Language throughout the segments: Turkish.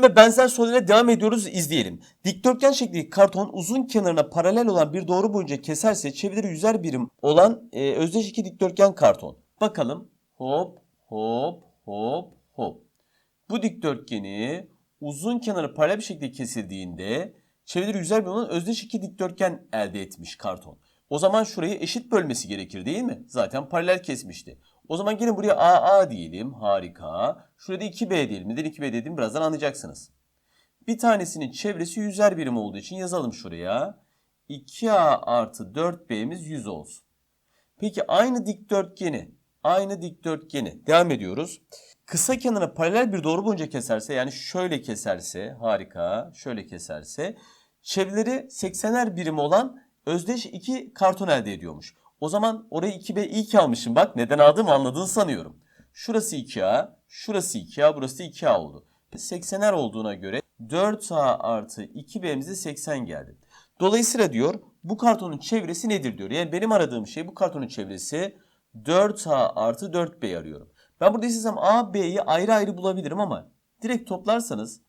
ve benzer sorulara devam ediyoruz izleyelim. Dikdörtgen şeklindeki karton uzun kenarına paralel olan bir doğru boyunca keserse çevreleri yüzer birim olan e, özdeş iki dikdörtgen karton. Bakalım. Hop hop hop hop. Bu dikdörtgeni uzun kenarı paralel bir şekilde kesildiğinde çevreleri yüzer birim olan özdeş iki dikdörtgen elde etmiş karton. O zaman şurayı eşit bölmesi gerekir değil mi? Zaten paralel kesmişti. O zaman gelin buraya AA diyelim. Harika. Şurada 2B diyelim. Neden 2B dediğimi birazdan anlayacaksınız. Bir tanesinin çevresi yüzer birim olduğu için yazalım şuraya. 2A artı 4B'miz 100 olsun. Peki aynı dikdörtgeni, aynı dikdörtgeni devam ediyoruz. Kısa kenara paralel bir doğru boyunca keserse yani şöyle keserse harika şöyle keserse çevreleri 80'er birim olan özdeş iki karton elde ediyormuş. O zaman orayı 2B ilk almışım bak neden aldığımı anladığını sanıyorum. Şurası 2A, şurası 2A, burası 2A oldu. 80'er olduğuna göre 4A artı 2B'mize 80 geldi. Dolayısıyla diyor bu kartonun çevresi nedir diyor. Yani benim aradığım şey bu kartonun çevresi 4A artı 4B arıyorum. Ben burada istesem A, B'yi ayrı ayrı bulabilirim ama direkt toplarsanız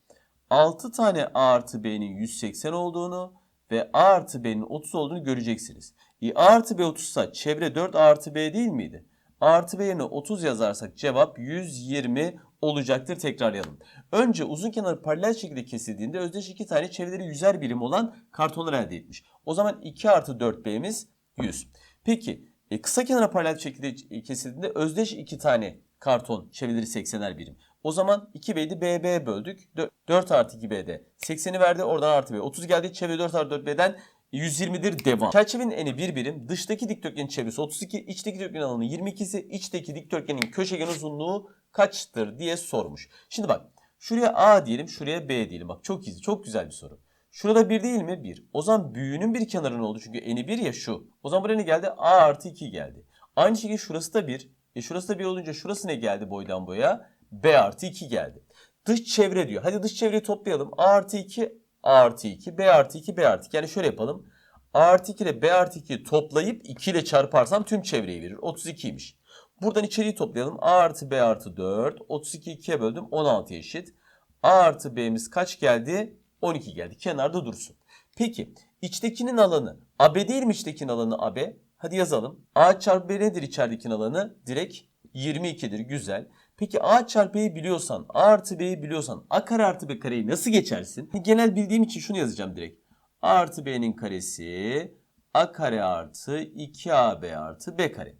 6 tane A artı B'nin 180 olduğunu ve A artı B'nin 30 olduğunu göreceksiniz. E, A artı B 30 ise çevre 4 A artı B değil miydi? A artı B yerine 30 yazarsak cevap 120 olacaktır. Tekrarlayalım. Önce uzun kenarı paralel şekilde kesildiğinde özdeş iki tane çevreleri yüzer birim olan kartonlar elde etmiş. O zaman 2 artı 4B'miz 100. Peki e, kısa kenara paralel şekilde kesildiğinde özdeş iki tane karton çevreleri 80'er birim. O zaman 2B'yi BB böldük. 4 artı 2B'de 80'i verdi. Oradan artı B. 30 geldi. Çevre 4 artı 4B'den 120'dir devam. Çerçevenin eni 1 birim. Dıştaki dikdörtgenin çevresi 32. içteki dikdörtgenin alanı 22'si. içteki dikdörtgenin köşegen uzunluğu kaçtır diye sormuş. Şimdi bak şuraya A diyelim şuraya B diyelim. Bak çok iyi çok güzel bir soru. Şurada 1 değil mi? 1. O zaman büyüğünün bir kenarı ne oldu? Çünkü eni 1 ya şu. O zaman buraya ne geldi? A artı 2 geldi. Aynı şekilde şurası da 1. E şurası da 1 olunca şurası ne geldi boydan boya? B artı 2 geldi. Dış çevre diyor. Hadi dış çevreyi toplayalım. A artı 2, A artı 2, B artı 2, B artı 2. Yani şöyle yapalım. A artı 2 ile B artı 2'yi toplayıp 2 ile çarparsam tüm çevreyi verir. 32'ymiş. Buradan içeriği toplayalım. A artı B artı 4. 32 2'ye böldüm. 16 eşit. A artı B'miz kaç geldi? 12 geldi. Kenarda dursun. Peki içtekinin alanı AB değil mi içtekinin alanı AB? Hadi yazalım. A çarpı B nedir içeridekinin alanı? Direkt 22'dir. Güzel. Peki A çarpı B'yi biliyorsan, A artı B'yi biliyorsan A kare artı B kareyi nasıl geçersin? Genel bildiğim için şunu yazacağım direkt. A artı B'nin karesi A kare artı 2AB artı B kare.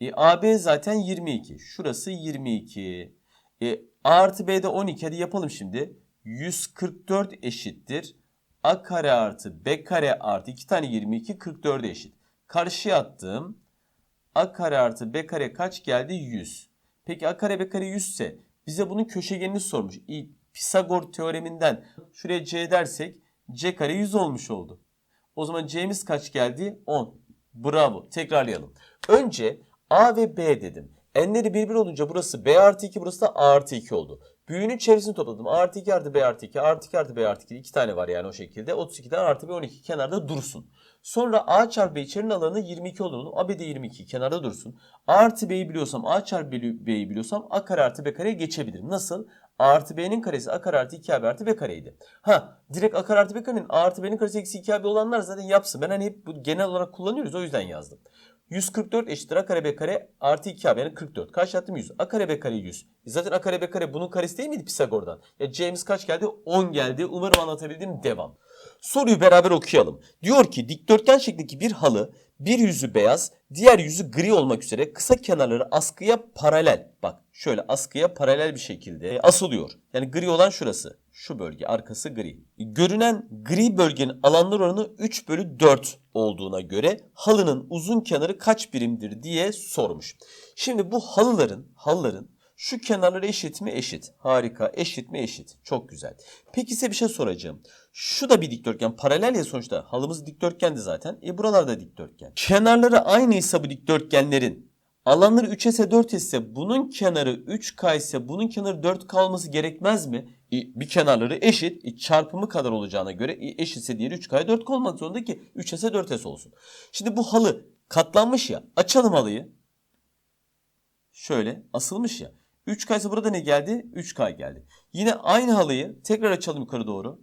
E, AB zaten 22. Şurası 22. E, A artı B'de 12. Hadi yapalım şimdi. 144 eşittir. A kare artı B kare artı 2 tane 22 44 eşit. Karşıya attım. A kare artı B kare kaç geldi? 100. Peki A kare B kare 100 ise bize bunun köşegenini sormuş. Pisagor teoreminden şuraya C dersek C kare 100 olmuş oldu. O zaman C'miz kaç geldi? 10. Bravo. Tekrarlayalım. Önce A ve B dedim. N'leri bir bir olunca burası B artı 2 burası da A artı 2 oldu. Büyüğünün çevresini topladım. A artı 2 artı B artı 2 artı 2 artı B artı 2 iki tane var yani o şekilde. 32'den artı B 12 kenarda dursun. Sonra A çarpı B içerinin alanı 22 olur. A B de 22 kenarda dursun. A artı B'yi biliyorsam A çarpı B'yi biliyorsam A kare artı B kareye geçebilirim. Nasıl? A artı B'nin karesi A kare artı 2AB artı B kareydi. Ha direkt A kare artı B karenin A artı B'nin karesi eksi 2AB olanlar zaten yapsın. Ben hani hep bu genel olarak kullanıyoruz o yüzden yazdım. 144 eşittir A kare B kare artı 2AB yani 44. Kaç yaptım 100. A kare B kare 100. E zaten A kare B kare bunun karesi değil miydi Pisagor'dan? Ya C'miz kaç geldi? 10 geldi. Umarım anlatabildim. Devam. Soruyu beraber okuyalım. Diyor ki dikdörtgen şeklindeki bir halı bir yüzü beyaz, diğer yüzü gri olmak üzere kısa kenarları askıya paralel. Bak şöyle askıya paralel bir şekilde asılıyor. Yani gri olan şurası. Şu bölge arkası gri. Görünen gri bölgenin alanlar oranı 3 bölü 4 olduğuna göre halının uzun kenarı kaç birimdir diye sormuş. Şimdi bu halıların, halıların şu kenarları eşit mi? Eşit. Harika. Eşit mi? Eşit. Çok güzel. Peki size bir şey soracağım. Şu da bir dikdörtgen. Paralel ya sonuçta. Halımız dikdörtgendi zaten. E buralar da dikdörtgen. Kenarları aynıysa bu dikdörtgenlerin alanları 3S 4S ise bunun kenarı 3K ise bunun kenarı 4K olması gerekmez mi? E, bir kenarları eşit. E, çarpımı kadar olacağına göre e, eşitse diğeri 3K'ya 4K olmak zorunda ki 3S'e 4S olsun. Şimdi bu halı katlanmış ya. Açalım halıyı. Şöyle asılmış ya. 3K ise burada ne geldi? 3K geldi. Yine aynı halıyı tekrar açalım yukarı doğru.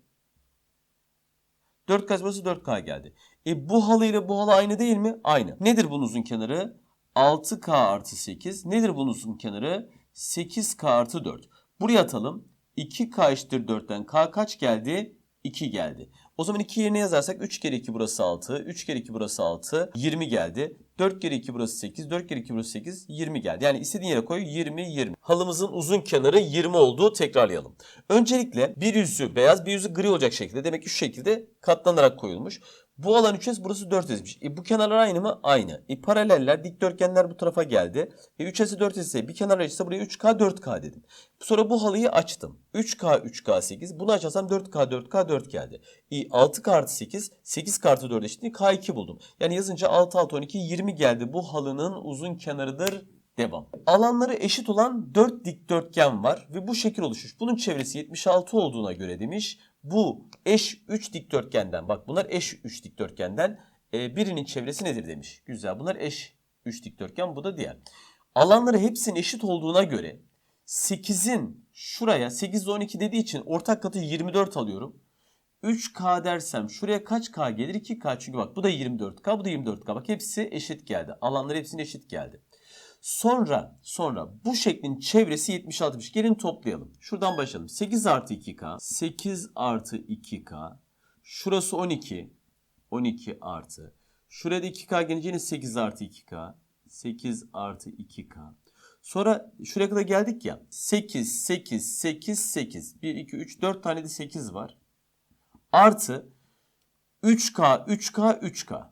4K ise burası 4K geldi. E bu halı ile bu halı aynı değil mi? Aynı. Nedir bunun uzun kenarı? 6K artı 8. Nedir bunun uzun kenarı? 8K artı 4. Buraya atalım. 2K eşittir 4'ten K kaç geldi? 2 geldi. O zaman 2 yerine yazarsak 3 kere 2 burası 6. 3 kere 2 burası 6. 20 geldi. 4 kere 2 burası 8. 4 kere 2 burası 8. 20 geldi. Yani istediğin yere koy 20 20. Halımızın uzun kenarı 20 olduğu tekrarlayalım. Öncelikle bir yüzü beyaz bir yüzü gri olacak şekilde demek ki şu şekilde katlanarak koyulmuş. Bu alan 3S burası 4S'miş. E bu kenarlar aynı mı? Aynı. E paraleller dikdörtgenler bu tarafa geldi. E 3S'e 4S'e bir kenar açsa buraya 3K 4K dedim. Sonra bu halıyı açtım. 3K 3K 8. Bunu açarsam 4K 4K 4 geldi. E 6K artı 8. 8K artı 4 eşitliği K2 buldum. Yani yazınca 6 6 12 20 geldi. Bu halının uzun kenarıdır Devam. Alanları eşit olan 4 dikdörtgen var ve bu şekil oluşmuş. Bunun çevresi 76 olduğuna göre demiş. Bu eş 3 dikdörtgenden bak bunlar eş 3 dikdörtgenden e, birinin çevresi nedir demiş. Güzel bunlar eş 3 dikdörtgen bu da diğer. Alanları hepsinin eşit olduğuna göre 8'in şuraya 8 ile 12 dediği için ortak katı 24 alıyorum. 3K dersem şuraya kaç K gelir? 2K çünkü bak bu da 24K bu da 24K. Bak hepsi eşit geldi. Alanlar hepsinin eşit geldi. Sonra sonra bu şeklin çevresi 76'mış. Gelin toplayalım. Şuradan başlayalım. 8 artı 2K. 8 artı 2K. Şurası 12. 12 artı. Şuraya da 2K gelince yine 8 artı 2K. 8 artı 2K. Sonra şuraya kadar geldik ya. 8, 8, 8, 8. 1, 2, 3, 4 tane de 8 var. Artı 3K, 3K, 3K.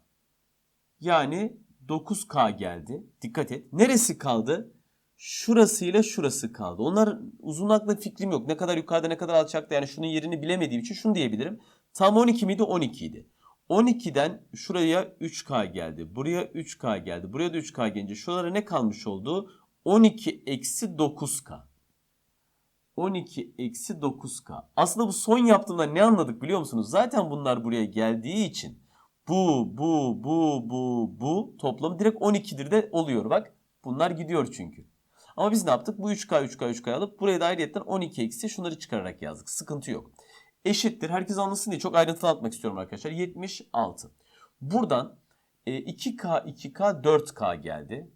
Yani 9K geldi. Dikkat et. Neresi kaldı? Şurasıyla şurası kaldı. Onlar uzun hakkında fikrim yok. Ne kadar yukarıda ne kadar alçakta yani şunun yerini bilemediğim için şunu diyebilirim. Tam 12 miydi? 12 idi. 12'den şuraya 3K geldi. Buraya 3K geldi. Buraya da 3K gelince şuralara ne kalmış oldu? 12 eksi 9K. 12 eksi 9K. Aslında bu son yaptığımda ne anladık biliyor musunuz? Zaten bunlar buraya geldiği için bu, bu, bu, bu, bu toplamı direkt 12'dir de oluyor bak. Bunlar gidiyor çünkü. Ama biz ne yaptık? Bu 3K, 3K, 3K alıp buraya da ayrıyetten 12 eksi şunları çıkararak yazdık. Sıkıntı yok. Eşittir. Herkes anlasın diye çok ayrıntılı atmak istiyorum arkadaşlar. 76. Buradan e, 2K, 2K, 4K geldi.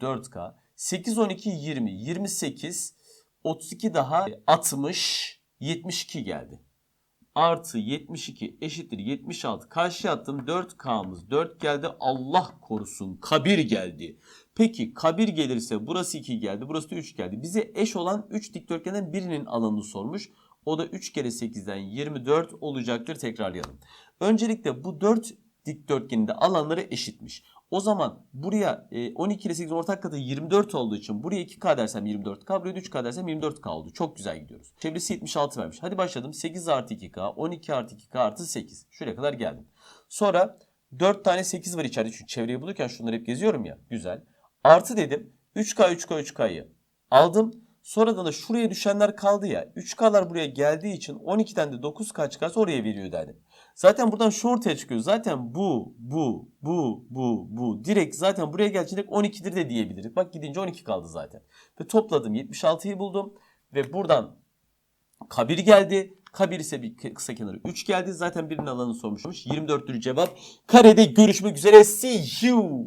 4K. 8, 12, 20. 28, 32 daha 60, 72 geldi artı 72 eşittir 76. Karşıya attım 4K'mız 4 geldi. Allah korusun kabir geldi. Peki kabir gelirse burası 2 geldi. Burası da 3 geldi. Bize eş olan 3 dikdörtgenden birinin alanını sormuş. O da 3 kere 8'den 24 olacaktır. Tekrarlayalım. Öncelikle bu 4 dikdörtgenin de alanları eşitmiş. O zaman buraya e, 12 ile 8 ortak katı 24 olduğu için buraya 2K dersem 24K, buraya 3K dersem 24K oldu. Çok güzel gidiyoruz. Çevresi 76 vermiş. Hadi başladım. 8 artı 2K, 12 artı 2K artı 8. Şuraya kadar geldim. Sonra 4 tane 8 var içeride. Çünkü çevreyi bulurken şunları hep geziyorum ya. Güzel. Artı dedim. 3K, 3K, 3K'yı aldım. Sonradan da şuraya düşenler kaldı ya. 3K'lar buraya geldiği için 12'den de 9K çıkarsa oraya veriyor derdim. Zaten buradan şu ortaya çıkıyor. Zaten bu, bu, bu, bu, bu. Direkt zaten buraya gelince 12'dir de diyebiliriz. Bak gidince 12 kaldı zaten. Ve topladım 76'yı buldum. Ve buradan kabir geldi. Kabir ise bir kısa kenarı 3 geldi. Zaten birinin alanı sormuşmuş. 24'tür cevap. Karede görüşmek üzere. See you.